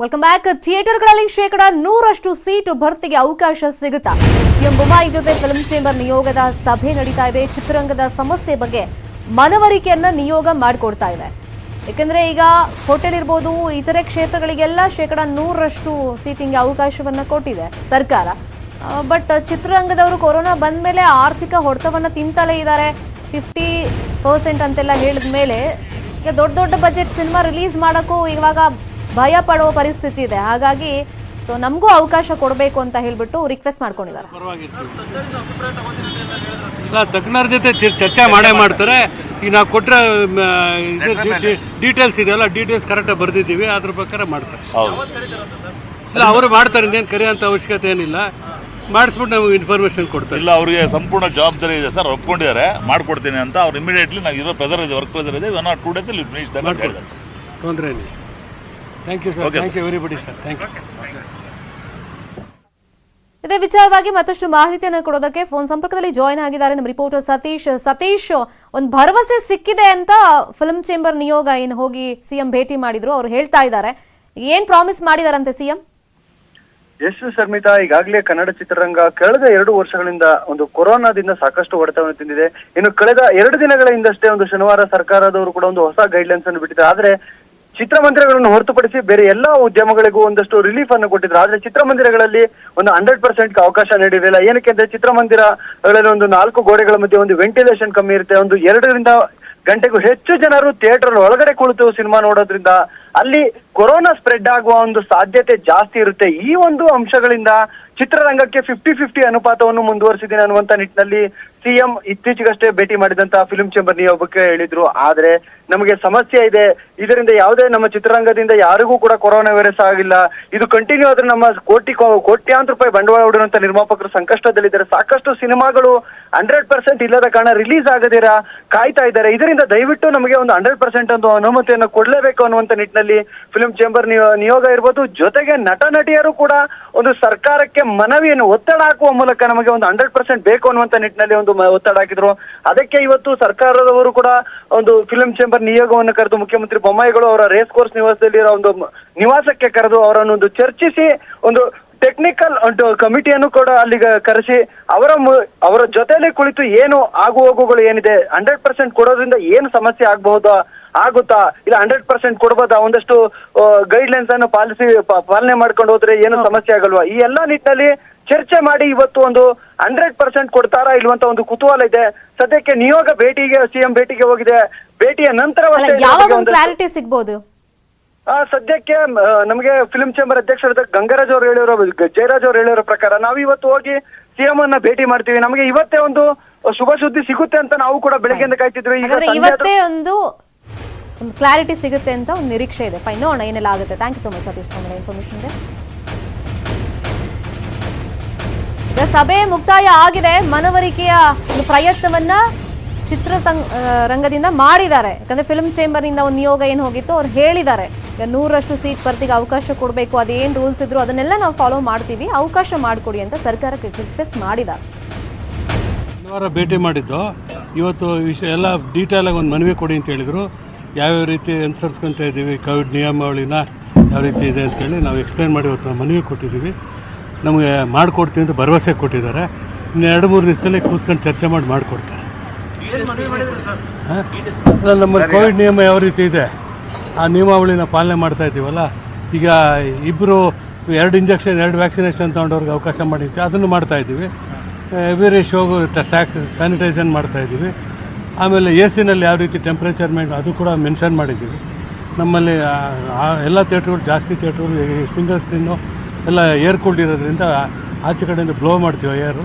Welcome back ಥಿಯೇಟರ್ಗಳಲ್ಲಿ ಶೇಕಡ ನೂರಷ್ಟು seat ಭರ್ತಿಗೆ ಅವಕಾಶ ಸಿಗುತ್ತಾ? ಸಿಎಂ ಬೊಮ್ಮಾಯಿ ಜೊತೆ ಫಿಲ್ಮ್ ಚೇಂಬರ್ ನಿಯೋಗದ ಸಭೆ ನಡೀತಾ ಇದೆ. ಚಿತ್ರರಂಗದ ಸಮಸ್ಯೆ ಬಗ್ಗೆ ಮನವರಿಕೆಯನ್ನ ನಿಯೋಗ ಮಾಡಿಕೊಡ್ತಾ ಇದೆ. ಯಾಕಂದ್ರೆ ಈಗ ಹೋಟೆಲ್ ಇರ್ಬೋದು, ಇತರೆ ಕ್ಷೇತ್ರಗಳಿಗೆಲ್ಲ ಶೇಕಡ ನೂರರಷ್ಟು ಸೀಟಿಂಗ್ ಅವಕಾಶವನ್ನ ಕೊಟ್ಟಿದೆ ಸರ್ಕಾರ. ಬಟ್ ಚಿತ್ರರಂಗದವರು ಕೊರೋನಾ ಬಂದ ಮೇಲೆ ಆರ್ಥಿಕ ಹೊಡೆತವನ್ನ ತಿಂತಲೇ ಇದ್ದಾರೆ. ಫಿಫ್ಟಿ ಪರ್ಸೆಂಟ್ ಅಂತೆಲ್ಲ ಹೇಳಿದ ಮೇಲೆ ಈಗ ದೊಡ್ಡ ದೊಡ್ಡ ಬಜೆಟ್ ಸಿನಿಮಾ ರಿಲೀಸ್ ಮಾಡೋಕ್ಕೂ ಇವಾಗ ಭಯ ಪಡುವ ಪರಿಸ್ಥಿತಿ ಇದೆ. ಹಾಗಾಗಿ ಸೊ ನಮಗೂ ಅವಕಾಶ ಕೊಡಬೇಕು ಅಂತ ಹೇಳ್ಬಿಟ್ಟು ರಿಕ್ವೆಸ್ಟ್ ಮಾಡ್ಕೊಂಡಿದ್ದಾರೆ. ಇಲ್ಲ ತಜ್ಞರ ಜೊತೆ ಚರ್- ಚರ್ಚೆ ಮಾಡೇ ಮಾಡ್ತಾರೆ. ಈಗ ನಾವು ಕೊಟ್ಟರೆ ಡೀಟೇಲ್ಸ್ ಇದೆಯಲ್ಲ ಡೀಟೇಲ್ಸ್ ಕರೆಕ್ಟಾಗಿ ಬರೆದಿದ್ದೀವಿ. ಅದ್ರ ಪ್ರಕಾರ ಮಾಡ್ತಾರೆ. ಹೌದು. ಇಲ್ಲ ಅವರು ಮಾಡ್ತಾರೆ ಇನ್ನೇನು ಕರೆಯೋಂಥ ಅವಶ್ಯಕತೆ ಏನಿಲ್ಲ. ಮಾಡಿಸ್ಬಿಟ್ಟು ನಮಗೆ ಇನ್ಫಾರ್ಮೇಷನ್ ಕೊಡ್ತಾರೆ. ಇಲ್ಲ ಅವರಿಗೆ ಸಂಪೂರ್ಣ ಜವಾಬ್ದಾರಿ ಇದೆ. ಸರ್ ಒಪ್ಕೊಂಡಿದ್ದಾರೆ. ಮಾಡ್ಕೊಡ್ತೀನಿ ಅಂತ. ಅವ್ರು ಇಮಿಡಿಯೇಟ್ಲಿ ನಾವು ಇರೋ ಪ್ರೆಸರ್ ಇದೆ ವರ್ಕ್ ಪ್ರೆಸರ್ ಇದೆ. ಟೂ ಡೇಸಲ್ಲಿ ಅಲ್ಲಿ ಫಿನಿಶ್ ಮಾಡ್ಕೊಡ್ತಾರೆ. ತೊಂದರೆ ಏನಿಲ್ಲ thank you sir thank you everybody sir thank you ಇದೇ ವಿಚಾರವಾಗಿ ಮತ್ತಷ್ಟು ಮಾಹಿತಿಯನ್ನು ಕೊಡೋದಕ್ಕೆ ಫೋನ್ ಸಂಪರ್ಕದಲ್ಲಿ ಜಾಯಿನ್ ಆಗಿದ್ದಾರೆ ನಮ್ಮ ರಿಪೋರ್ಟರ್ ಸತೀಶ್. ಸತೀಶ್ ಒಂದು ಭರವಸೆ ಸಿಕ್ಕಿದೆ ಅಂತ ಫಿಲ್ಮ್ ಚೇಂಬರ್ ನಿಯೋಗ ಏನು ಹೋಗಿ ಸಿಎಂ ಭೇಟಿ ಮಾಡಿದ್ರು. ಅವ್ರು ಹೇಳ್ತಾ ಇದ್ದಾರೆ. ಏನ್ ಪ್ರಾಮಿಸ್ ಮಾಡಿದಾರಂತೆ ಸಿಎಂ ಎಸ್ ಶರ್ಮಿತಾ ಈಗಾಗಲೇ ಕನ್ನಡ ಚಿತ್ರರಂಗ ಕಳೆದ ಎರಡು ವರ್ಷಗಳಿಂದ ಒಂದು ಕೊರೋನಾದಿಂದ ಸಾಕಷ್ಟು ಹೊಡೆತವನ್ನು ತಿಂದಿದೆ. ಇನ್ನು ಕಳೆದ ಎರಡು ದಿನಗಳ ಹಿಂದಷ್ಟೇ ಒಂದು ಶನಿವಾರ ಸರ್ಕಾರದವರು ಕೂಡ ಒಂದು ಹೊಸ ಗೈಡ್ಲೈನ್ಸ್ ಅನ್ನು ಬಿಟ್ಟಿದೆ ಆದ್ರೆ ಚಿತ್ರಮಂದಿರಗಳನ್ನು ಹೊರತುಪಡಿಸಿ ಬೇರೆ ಎಲ್ಲಾ ಉದ್ಯಮಗಳಿಗೂ ಒಂದಷ್ಟು ರಿಲೀಫ್ ಅನ್ನು ಕೊಟ್ಟಿದ್ರು. ಆದ್ರೆ ಚಿತ್ರಮಂದಿರಗಳಲ್ಲಿ ಒಂದು ಹಂಡ್ರೆಡ್ ಪರ್ಸೆಂಟ್ ಅವಕಾಶ ನೀಡಿರಲಿಲ್ಲ. ಏನಕ್ಕೆ ಅಂದ್ರೆ ಚಿತ್ರಮಂದಿರಗಳಲ್ಲಿ ಒಂದು ನಾಲ್ಕು ಗೋಡೆಗಳ ಮಧ್ಯೆ ಒಂದು ವೆಂಟಿಲೇಷನ್ ಕಮ್ಮಿ ಇರುತ್ತೆ. ಒಂದು ಎರಡರಿಂದ ಗಂಟೆಗೂ ಹೆಚ್ಚು ಜನರು ಥಿಯೇಟರ್ ಒಳಗಡೆ ಕುಳಿತು ಸಿನಿಮಾ ನೋಡೋದ್ರಿಂದ ಅಲ್ಲಿ ಕೊರೋನಾ ಸ್ಪ್ರೆಡ್ ಆಗುವ ಒಂದು ಸಾಧ್ಯತೆ ಜಾಸ್ತಿ ಇರುತ್ತೆ. ಈ ಒಂದು ಅಂಶಗಳಿಂದ ಚಿತ್ರರಂಗಕ್ಕೆ ಫಿಫ್ಟಿ ಫಿಫ್ಟಿ ಅನುಪಾತವನ್ನು ಮುಂದುವರಿಸಿದ್ದೀನಿ ಅನ್ನುವಂತ ನಿಟ್ಟಿನಲ್ಲಿ ಸಿಎಂ ಇತ್ತೀಚೆಗಷ್ಟೇ ಭೇಟಿ ಮಾಡಿದಂತ ಫಿಲ್ಮ್ ಚೇಂಬರ್ ನಿಯೋಗಕ್ಕೆ ಹೇಳಿದ್ರು. ಆದ್ರೆ ನಮಗೆ ಸಮಸ್ಯೆ ಇದೆ. ಇದರಿಂದ ಯಾವುದೇ ನಮ್ಮ ಚಿತ್ರರಂಗದಿಂದ ಯಾರಿಗೂ ಕೂಡ ಕೊರೋನಾ ವೈರಸ್ ಆಗಿಲ್ಲ. ಇದು ಕಂಟಿನ್ಯೂ ಆದ್ರೆ ನಮ್ಮ ಕೋಟಿ ಕೋಟ್ಯಾಂತರ ರೂಪಾಯಿ ಬಂಡವಾಳ ಹೊಡಿರುವಂತ ನಿರ್ಮಾಪಕರು ಸಂಕಷ್ಟದಲ್ಲಿದ್ದಾರೆ. ಸಾಕಷ್ಟು ಸಿನಿಮಾಗಳು ಹಂಡ್ರೆಡ್ ಪರ್ಸೆಂಟ್ ಇಲ್ಲದ ಕಾರಣ ರಿಲೀಸ್ ಆಗದಿರ, ಕಾಯ್ತಾ ಇದ್ದಾರೆ. ಇದರಿಂದ ದಯವಿಟ್ಟು ನಮಗೆ ಒಂದು ಹಂಡ್ರೆಡ್ ಪರ್ಸೆಂಟ್ ಒಂದು ಅನುಮತಿಯನ್ನು ಕೊಡಲೇಬೇಕು ಅನ್ನುವಂತ ನಿಟ್ಟಿನಲ್ಲಿ ಫಿಲ್ಮ್ ಚೇಂಬರ್ ನಿಯೋಗ ಇರ್ಬೋದು, ಜೊತೆಗೆ ನಟ, ನಟಿಯರು ಕೂಡ ಒಂದು ಸರ್ಕಾರಕ್ಕೆ ಮನವಿಯನ್ನು ಒತ್ತಡ ಹಾಕುವ ಮೂಲಕ ನಮಗೆ ಒಂದು ಹಂಡ್ರೆಡ್ ಪರ್ಸೆಂಟ್ ಬೇಕು ಅನ್ನುವಂತ ನಿಟ್ಟಿನಲ್ಲಿ ಒಂದು ಒತ್ತಡ ಹಾಕಿದ್ರು. ಅದಕ್ಕೆ ಇವತ್ತು ಸರ್ಕಾರದವರು ಕೂಡ ಒಂದು ಫಿಲ್ಮ್ ಚೇಂಬರ್ ನಿಯೋಗವನ್ನು ಕರೆದು ಮುಖ್ಯಮಂತ್ರಿ ಬೊಮ್ಮಾಯಿಗಳು ಅವರ ರೇಸ್ ಕೋರ್ಸ್ ನಿವಾಸದಲ್ಲಿರೋ ಒಂದು ನಿವಾಸಕ್ಕೆ ಕರೆದು ಅವರನ್ನು ಒಂದು ಚರ್ಚಿಸಿ ಒಂದು ಟೆಕ್ನಿಕಲ್ ಕಮಿಟಿಯನ್ನು ಕೂಡ ಅಲ್ಲಿಗೆ ಕರೆಸಿ ಅವರ ಅವರ ಜೊತೆಯಲ್ಲಿ ಕುಳಿತು ಏನು ಆಗು ಹೋಗುಗಳು ಏನಿದೆ ಹಂಡ್ರೆಡ್ ಪರ್ಸೆಂಟ್ ಕೊಡೋದ್ರಿಂದ ಏನು ಸಮಸ್ಯೆ ಆಗಬಹುದಾ ಆಗುತ್ತಾ ಇಲ್ಲ ಹಂಡ್ರೆಡ್ ಪರ್ಸೆಂಟ್ ಕೊಡ್ಬೋದಾ ಒಂದಷ್ಟು ಗೈಡ್ ಲೈನ್ಸ್ ಅನ್ನು ಪಾಲಿಸಿ ಪಾಲನೆ ಮಾಡ್ಕೊಂಡು ಹೋದ್ರೆ ಏನು ಸಮಸ್ಯೆ ಆಗಲ್ವಾ? ಈ ಎಲ್ಲಾ ನಿಟ್ಟಿನಲ್ಲಿ ಚರ್ಚೆ ಮಾಡಿ ಇವತ್ತು ಒಂದು ಹಂಡ್ರೆಡ್ ಪರ್ಸೆಂಟ್ ಕೊಡ್ತಾರಾ ಇಲ್ವಂತ ಒಂದು ಕುತೂಹಲ ಇದೆ. ಸದ್ಯಕ್ಕೆ ನಿಯೋಗ ಭೇಟಿಗೆ ಸಿಎಂ ಭೇಟಿಗೆ ಹೋಗಿದೆ. ಭೇಟಿಯ ನಂತರ ಕ್ಲಾರಿಟಿ ಸಿಗ್ಬೋದು? ಸದ್ಯಕ್ಕೆ ನಮಗೆ ಫಿಲ್ಮ್ ಚೇಂಬರ್ ಅಧ್ಯಕ್ಷರಾದ ಗಂಗರಾಜ್ ಅವರು ಹೇಳಿರೋ ಜಯರಾಜ್ ಅವರು ಹೇಳಿರೋ ಪ್ರಕಾರ ನಾವು ಇವತ್ತು ಹೋಗಿ ಸಿಎಂ ಅನ್ನ ಭೇಟಿ ಮಾಡ್ತೀವಿ. ನಮಗೆ ಇವತ್ತೇ ಒಂದು ಶುಭ ಸುದ್ದಿ ಸಿಗುತ್ತೆ ಅಂತ ನಾವು ಕೂಡ ಬೆಳಗ್ಗೆಯಿಂದ ಕಾಯ್ತಿದ್ವಿ ಇವತ್ತೇ ಒಂದು ಒಂದು ಕ್ಲಾರಿಟಿ ಸಿಗುತ್ತೆ ಅಂತ ಒಂದು ನಿರೀಕ್ಷೆ ಇದೆ. ಫೈನ್ ನೋಡೋಣ ಏನೆಲ್ಲ ಆಗುತ್ತೆ. Thank you so much Satish Kumar ಇನ್ಫಾರ್ಮೇಶನ್ಗೆ ಸಭೆ ಮುಕ್ತಾಯ ಆಗಿದೆ. ಮನವರಿಕೆಯ ಪ್ರಯತ್ನವನ್ನ ಚಿತ್ರ ರಂಗದಿಂದ ಮಾಡಿದ್ದಾರೆ. ಯಾಕಂದ್ರೆ ಫಿಲ್ಮ್ ಚೇಂಬರ್ನಿಂದ ಒಂದು ನಿಯೋಗ ಏನು ಹೋಗಿತ್ತು, ಅವ್ರು ಹೇಳಿದ್ದಾರೆ. ಈಗ ನೂರಷ್ಟು ಸೀಟ್ ಬರ್ತಿಗೆ ಅವಕಾಶ ಕೊಡಬೇಕು, ಅದೇನು ರೂಲ್ಸ್ ಇದ್ರು ಅದನ್ನೆಲ್ಲ ನಾವು ಫಾಲೋ ಮಾಡ್ತೀವಿ. ಅವಕಾಶ ಮಾಡಿಕೊಡಿ ಅಂತ ಸರ್ಕಾರಕ್ಕೆ ರಿಕ್ವೆಸ್ಟ್ ಮಾಡಿದ್ದಾರೆ. ಭೇಟಿ ಮಾಡಿದ್ದು. ಇವತ್ತು ವಿಷಯ ಎಲ್ಲ ಡೀಟೇಲಾಗಿ ಒಂದು ಮನವಿ ಕೊಡಿ ಅಂತ ಹೇಳಿದರು. ಯಾವ್ಯಾವ ರೀತಿ ಅನುಸರಿಸ್ಕೊತಾ ಇದ್ದೀವಿ ಕೋವಿಡ್ ನಿಯಮಾವಳಿನ ಯಾವ ರೀತಿ ಇದೆ ಅಂತೇಳಿ ನಾವು ಎಕ್ಸ್ಪ್ಲೇನ್ ಮಾಡಿ ಇವತ್ತು ನಾವು ಮನವಿ ಕೊಟ್ಟಿದ್ದೀವಿ. ನಮಗೆ ಮಾಡಿಕೊಡ್ತೀವಿ ಅಂತ ಭರವಸೆ ಕೊಟ್ಟಿದ್ದಾರೆ. ಇನ್ನು ಎರಡು ಮೂರು ದಿವಸದಲ್ಲಿ ಕೂತ್ಕೊಂಡು ಚರ್ಚೆ ಮಾಡಿ ಮಾಡಿಕೊಡ್ತಾರೆ. ಹಾಂ? ನಮ್ಮ ನಮ್ಮಲ್ಲಿ ಕೋವಿಡ್ ನಿಯಮ ಯಾವ ರೀತಿ ಇದೆ? ಆ ನಿಯಮಾವಳಿನ ಪಾಲನೆ ಮಾಡ್ತಾ ಇದ್ದೀವಲ್ಲ? ಈಗ ಇಬ್ಬರು ಎರಡು ಇಂಜೆಕ್ಷನ್ ಎರಡು ವ್ಯಾಕ್ಸಿನೇಷನ್ ತೊಗೊಂಡವ್ರಿಗೆ ಅವಕಾಶ ಮಾಡಿದ್ವಿ. ಅದನ್ನು ಮಾಡ್ತಾ ಇದ್ದೀವಿ. ಎವ್ರಿ ಶೋಗು ಸ್ಯಾಕ್ ಸ್ಯಾನಿಟೈಸನ್ ಮಾಡ್ತಾ ಇದ್ದೀವಿ. ಆಮೇಲೆ ಎ ಸಿನಲ್ಲಿ ಯಾವ ರೀತಿ ಟೆಂಪ್ರೇಚರ್ ಮೇಂಟ್ ಅದು ಕೂಡ ಮೆನ್ಷನ್ ಮಾಡಿದ್ದೀವಿ. ನಮ್ಮಲ್ಲಿ ಎಲ್ಲ ಥಿಯೇಟ್ರುಗಳು ಜಾಸ್ತಿ ಥಿಯೇಟ್ರುಗಳು ಸಿಂಗಲ್ ಸ್ಕ್ರೀನು ಎಲ್ಲ ಏರ್ ಕೂಲ್ಡ್ ಇರೋದ್ರಿಂದ ಆಚೆ ಕಡೆಯಿಂದ ಬ್ಲೋ ಮಾಡ್ತೀವಿ ಏರು